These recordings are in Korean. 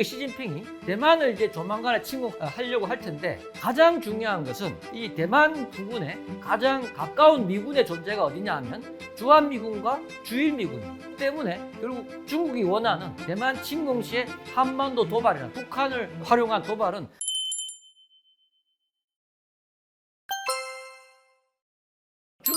중국의 시진핑이 대만을 이제 조만간에 침공하려고 할 텐데 가장 중요한 것은 이 대만 부근에 가장 가까운 미군의 존재가 어디냐 하면 주한미군과 주일미군 때문에 결국 중국이 원하는 대만 침공 시에 한반도 도발이나 북한을 활용한 도발은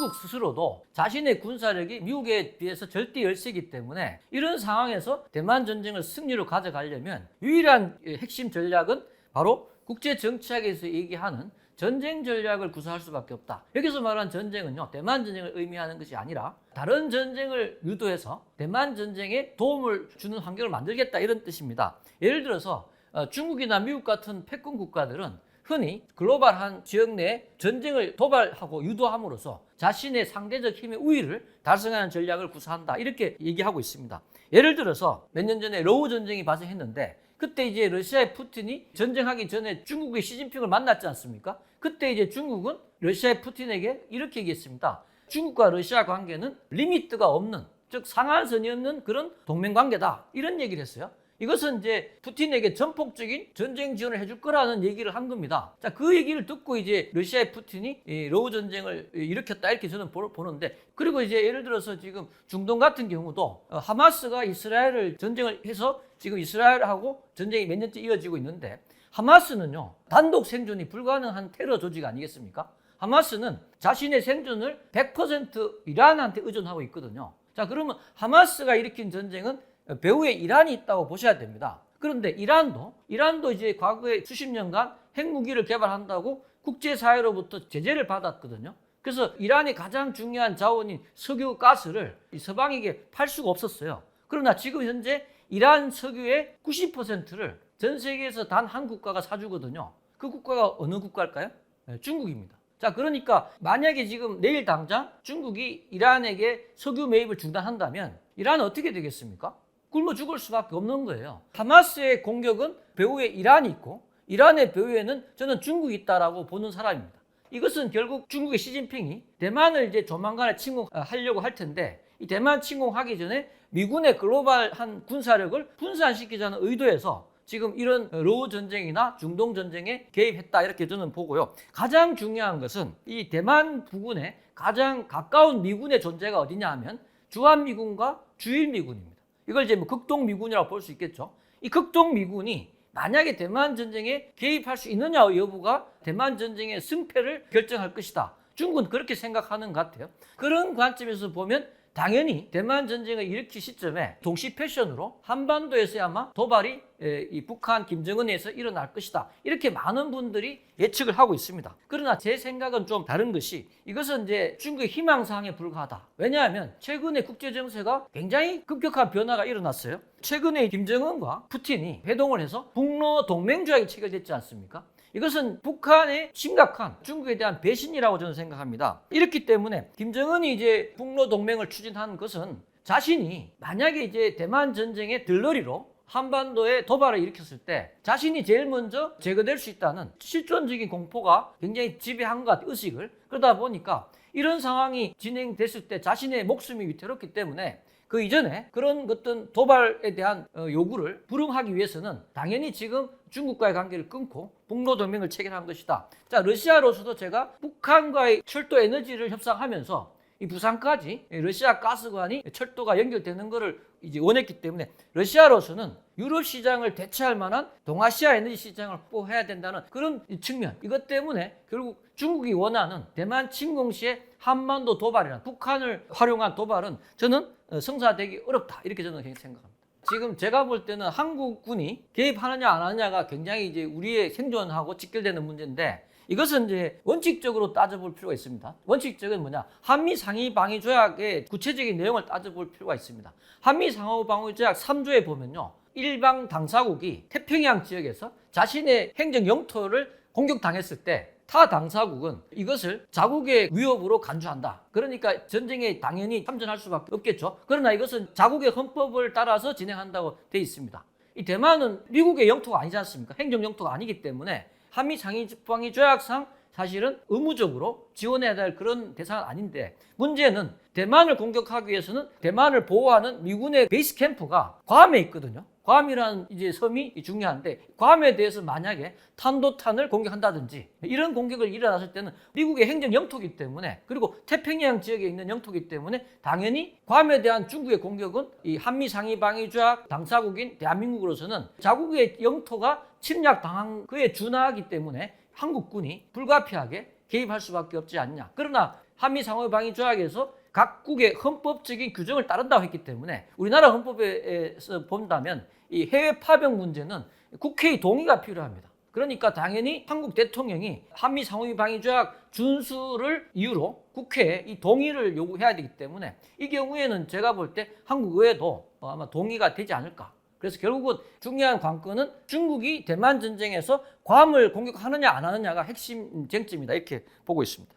중국 스스로도 자신의 군사력이 미국에 비해서 절대 열세이기 때문에 이런 상황에서 대만 전쟁을 승리로 가져가려면 유일한 핵심 전략은 바로 국제 정치학에서 얘기하는 전쟁 전략을 구사할 수밖에 없다. 여기서 말하는 전쟁은요, 대만 전쟁을 의미하는 것이 아니라 다른 전쟁을 유도해서 대만 전쟁에 도움을 주는 환경을 만들겠다 이런 뜻입니다. 예를 들어서 어, 중국이나 미국 같은 패권 국가들은 흔히 글로벌한 지역 내 전쟁을 도발하고 유도함으로써 자신의 상대적 힘의 우위를 달성하는 전략을 구사한다 이렇게 얘기하고 있습니다. 예를 들어서 몇 년 전에 러우 전쟁이 발생했는데 그때 이제 러시아의 푸틴이 전쟁하기 전에 중국의 시진핑을 만났지 않습니까? 그때 이제 중국은 러시아의 푸틴에게 이렇게 얘기했습니다. 중국과 러시아 관계는 리미트가 없는 즉 상한선이 없는 그런 동맹 관계다 이런 얘기를 했어요. 이것은 이제 푸틴에게 전폭적인 전쟁 지원을 해줄 거라는 얘기를 한 겁니다. 자, 그 얘기를 듣고 이제 러시아의 푸틴이 이 러우 전쟁을 일으켰다 이렇게 저는 보- 보는데 그리고 이제 예를 들어서 지금 중동 같은 경우도 어, 하마스가 이스라엘을 전쟁을 해서 지금 이스라엘하고 전쟁이 몇 년째 이어지고 있는데 하마스는요 단독 생존이 불가능한 테러 조직 아니겠습니까? 하마스는 자신의 생존을 100% 이란한테 의존하고 있거든요. 자, 그러면 하마스가 일으킨 전쟁은 배후에 이란이 있다고 보셔야 됩니다. 그런데 이란도 이란도 이제 과거에 수십 년간 핵무기를 개발한다고 국제사회로부터 제재를 받았거든요. 그래서 이란의 가장 중요한 자원인 석유 가스를 이 서방에게 팔 수가 없었어요. 그러나 지금 현재 이란 석유의 90%를 전 세계에서 단 한 국가가 사주거든요. 그 국가가 어느 국가일까요? 네, 중국입니다. 자, 그러니까 만약에 지금 내일 당장 중국이 이란에게 석유 매입을 중단한다면 이란은 어떻게 되겠습니까? 굶어 죽을 수밖에 없는 거예요. 하마스의 공격은 배후에 이란이 있고 이란의 배후에는 저는 중국이 있다라고 보는 사람입니다. 이것은 결국 중국의 시진핑이 대만을 이제 조만간에 침공하려고 할 텐데 이 대만 침공하기 전에 미군의 글로벌한 군사력을 분산시키자는 의도에서 지금 이런 러우 전쟁이나 중동 전쟁에 개입했다 이렇게 저는 보고요. 가장 중요한 것은 이 대만 부근에 가장 가까운 미군의 존재가 어디냐 하면 주한미군과 주일미군입니다. 이걸 이제 뭐 극동 미군이라고 볼 수 있겠죠. 이 극동 미군이 만약에 대만 전쟁에 개입할 수 있느냐 여부가 대만 전쟁의 승패를 결정할 것이다. 중국은 그렇게 생각하는 것 같아요. 그런 관점에서 보면 당연히 대만 전쟁을 일으킬 시점에 동시 패션으로 한반도에서 아마 도발이 에, 이 북한 김정은에서 일어날 것이다. 이렇게 많은 분들이 예측을 하고 있습니다. 그러나 제 생각은 좀 다른 것이 이것은 이제 중국의 희망사항에 불과하다. 왜냐하면 최근에 국제 정세가 굉장히 급격한 변화가 일어났어요. 최근에 김정은과 푸틴이 회동을 해서 북러 동맹 조약이 체결됐지 않습니까? 이것은 북한의 심각한 중국에 대한 배신이라고 저는 생각합니다. 이렇기 때문에 김정은이 이제 북러 동맹을 추진한 것은 자신이 만약에 이제 대만 전쟁의 들러리로 한반도에 도발을 일으켰을 때 자신이 제일 먼저 제거될 수 있다는 실존적인 공포가 굉장히 지배한 것 같아요, 의식을. 그러다 보니까 이런 상황이 진행됐을 때 자신의 목숨이 위태롭기 때문에 그 이전에 그런 어떤 도발에 대한 어, 요구를 불응하기 위해서는 당연히 지금 중국과의 관계를 끊고 북로 동맹을 체결한 것이다. 자, 러시아로서도 제가 북한과의 철도 에너지를 협상하면서 이 부산까지 러시아 가스관이 철도가 연결되는 것을 이제 원했기 때문에 러시아로서는 유럽 시장을 대체할 만한 동아시아 에너지 시장을 확보해야 된다는 그런 측면 이것 때문에 결국 중국이 원하는 대만 침공 시에 한반도 도발이나 북한을 활용한 도발은 저는 어, 성사되기 어렵다 이렇게 저는 생각합니다. 지금 제가 볼 때는 한국군이 개입하느냐 안 하느냐가 굉장히 이제 우리의 생존하고 직결되는 문제인데 이것은 이제 원칙적으로 따져볼 필요가 있습니다. 원칙적인 뭐냐? 한미 상위 방위 조약의 구체적인 내용을 따져볼 필요가 있습니다. 한미 상호 방위 조약 3조에 보면요. 일방 당사국이 태평양 지역에서 자신의 행정 영토를 공격당했을 때 타 당사국은 이것을 자국의 위협으로 간주한다. 그러니까 전쟁에 당연히 참전할 수밖에 없겠죠. 그러나 이것은 자국의 헌법을 따라서 진행한다고 돼 있습니다. 이 대만은 미국의 영토가 아니지 않습니까? 행정 영토가 아니기 때문에 한미 상위방위 조약상 사실은 의무적으로 지원해야 될 그런 대상은 아닌데 문제는 대만을 공격하기 위해서는 대만을 보호하는 미군의 베이스 캠프가 괌에 있거든요. 괌이라는 이제 섬이 중요한데 괌에 대해서 만약에 탄도탄을 공격한다든지 이런 공격을 일어났을 때는 미국의 행정 영토기 때문에 그리고 태평양 지역에 있는 영토기 때문에 당연히 괌에 대한 중국의 공격은 이 한미 상위 방위 조약 당사국인 대한민국으로서는 자국의 영토가 침략 당한 그에 준하기 때문에 한국군이 불가피하게 개입할 수밖에 없지 않냐. 그러나 한미 상호 방위 조약에서 각국의 헌법적인 규정을 따른다고 했기 때문에 우리나라 헌법에서 본다면 이 해외 파병 문제는 국회의 동의가 필요합니다. 그러니까 당연히 한국 대통령이 한미 상호위 방위 조약 준수를 이유로 국회에 이 동의를 요구해야 되기 때문에 이 경우에는 제가 볼 때 한국 의회도 아마 동의가 되지 않을까. 그래서 결국은 중요한 관건은 중국이 대만 전쟁에서 괌을 공격하느냐 안 하느냐가 핵심 쟁점이다 이렇게 보고 있습니다.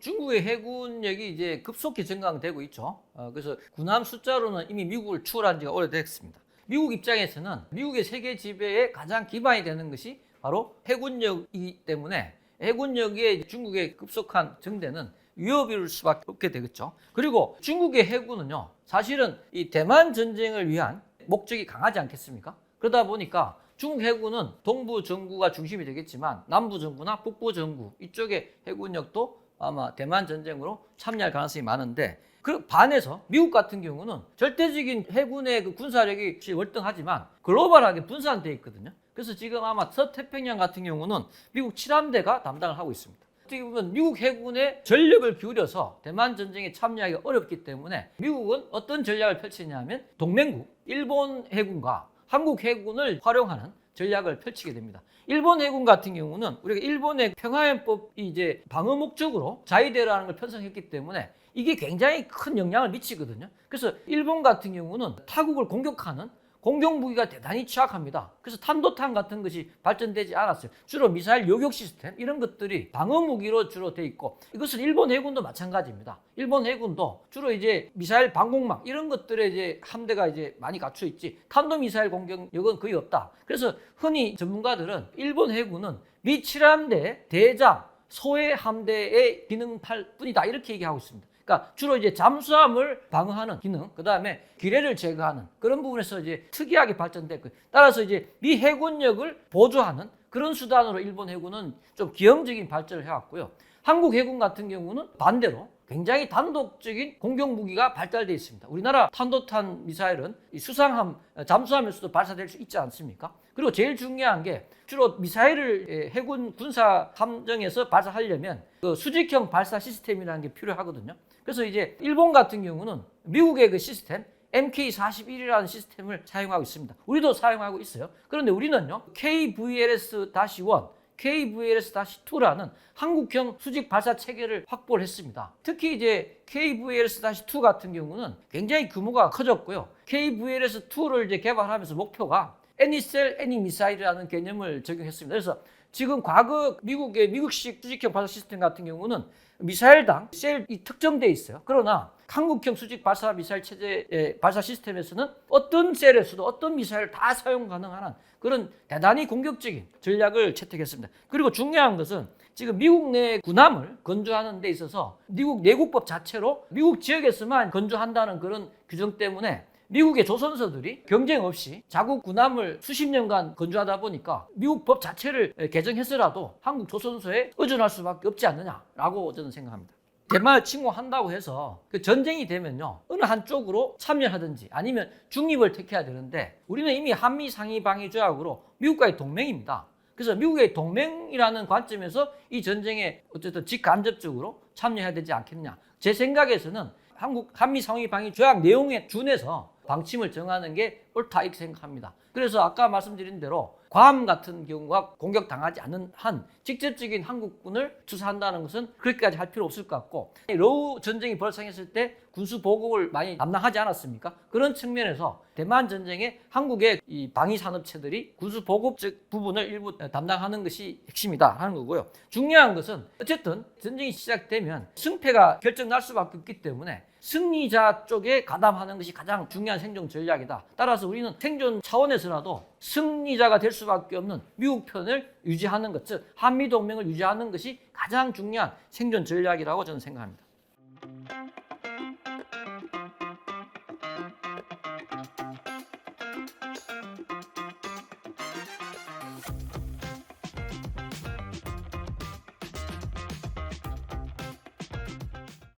중국의 해군력이 이제 급속히 증강되고 있죠. 어, 그래서 군함 숫자로는 이미 미국을 추월한 지가 오래됐습니다. 미국 입장에서는 미국의 세계 지배의 가장 기반이 되는 것이 바로 해군력이기 때문에 해군력에 중국의 급속한 증대는 위협일 수밖에 없게 되겠죠. 그리고 중국의 해군은요, 사실은 이 대만 전쟁을 위한 목적이 강하지 않겠습니까? 그러다 보니까 중국 해군은 동부 정부가 중심이 되겠지만 남부 정부나 북부 정부 이쪽의 해군력도 아마 대만 전쟁으로 참여할 가능성이 많은데 그 반해서 미국 같은 경우는 절대적인 해군의 그 군사력이 월등하지만 글로벌하게 분산돼 있거든요. 그래서 지금 아마 서태평양 같은 경우는 미국 7함대가 담당을 하고 있습니다. 어떻게 보면 미국 해군의 전력을 기울여서 대만 전쟁에 참여하기가 어렵기 때문에 미국은 어떤 전략을 펼치냐면 동맹국 일본 해군과 한국 해군을 활용하는 전략을 펼치게 됩니다. 일본 해군 같은 경우는 우리가 일본의 평화연법이 이제 방어 목적으로 자위대라는 걸 편성했기 때문에 이게 굉장히 큰 영향을 미치거든요. 그래서 일본 같은 경우는 타국을 공격하는 공격 무기가 대단히 취약합니다. 그래서 탄도탄 같은 것이 발전되지 않았어요. 주로 미사일 요격 시스템 이런 것들이 방어 무기로 주로 돼 있고 이것은 일본 해군도 마찬가지입니다. 일본 해군도 주로 이제 미사일 방공망 이런 것들에 이제 함대가 이제 많이 갖춰 있지 탄도 미사일 공격력은 거의 없다. 그래서 흔히 전문가들은 일본 해군은 미 7함대 대장 소해 함대의 기능할 뿐이다 이렇게 얘기하고 있습니다. 그러니까 주로 이제 잠수함을 방어하는 기능, 그 다음에 기뢰를 제거하는 그런 부분에서 이제 특이하게 발전됐고, 따라서 이제 미 해군력을 보조하는 그런 수단으로 일본 해군은 좀 기형적인 발전을 해왔고요. 한국 해군 같은 경우는 반대로 굉장히 단독적인 공격 무기가 발달되어 있습니다. 우리나라 탄도탄 미사일은 이 수상함, 잠수함에서도 발사될 수 있지 않습니까? 그리고 제일 중요한 게 주로 미사일을 예, 해군 군사 함정에서 발사하려면 그 수직형 발사 시스템이라는 게 필요하거든요. 그래서 이제 일본 같은 경우는 미국의 그 시스템 MK41이라는 시스템을 사용하고 있습니다. 우리도 사용하고 있어요. 그런데 우리는요, KVLS-1, KVLS-2라는 한국형 수직 발사 체계를 확보를 했습니다. 특히 이제 KVLS-2 같은 경우는 굉장히 규모가 커졌고요. KVLS-2를 이제 개발하면서 목표가 애니셀 애니 미사일이라는 개념을 적용했습니다. 그래서 지금 과거 미국의 미국식 수직형 발사 시스템 같은 경우는 미사일당 셀이 특정돼 있어요. 그러나 한국형 수직 발사 미사일 체제의 발사 시스템에서는 어떤 셀에서도 어떤 미사일을 다 사용 가능한 그런 대단히 공격적인 전략을 채택했습니다. 그리고 중요한 것은 지금 미국 내 군함을 건조하는 데 있어서 미국 내국법 자체로 미국 지역에서만 건조한다는 그런 규정 때문에 미국의 조선소들이 경쟁 없이 자국 군함을 수십 년간 건조하다 보니까 미국 법 자체를 개정해서라도 한국 조선소에 의존할 수밖에 없지 않느냐라고 저는 생각합니다. 대만을 침공한다고 해서 그 전쟁이 되면요 어느 한쪽으로 참여하든지 아니면 중립을 택해야 되는데 우리는 이미 한미 상위 방위 조약으로 미국과의 동맹입니다. 그래서 미국의 동맹이라는 관점에서 이 전쟁에 어쨌든 직간접적으로 참여해야 되지 않겠냐. 제 생각에서는 한국 한미 상위 방위 조약 내용에 준해서 방침을 정하는 게 옳다 이렇게 생각합니다. 그래서 아까 말씀드린 대로 괌 같은 경우가 공격당하지 않는 한 직접적인 한국군을 투사한다는 것은 그렇게까지 할 필요 없을 것 같고 러우 전쟁이 발생했을 때 군수 보급을 많이 담당하지 않았습니까? 그런 측면에서 대만 전쟁에 한국의 이 방위 산업체들이 군수 보급적 부분을 일부 담당하는 것이 핵심이다 하는 거고요. 중요한 것은 어쨌든 전쟁이 시작되면 승패가 결정날 수밖에 없기 때문에 승리자 쪽에 가담하는 것이 가장 중요한 생존 전략이다. 따라서 우리는 생존 차원에서라도 승리자가 될 수밖에 없는 미국 편을 유지하는 것, 즉 한미 동맹을 유지하는 것이 가장 중요한 생존 전략이라고 저는 생각합니다.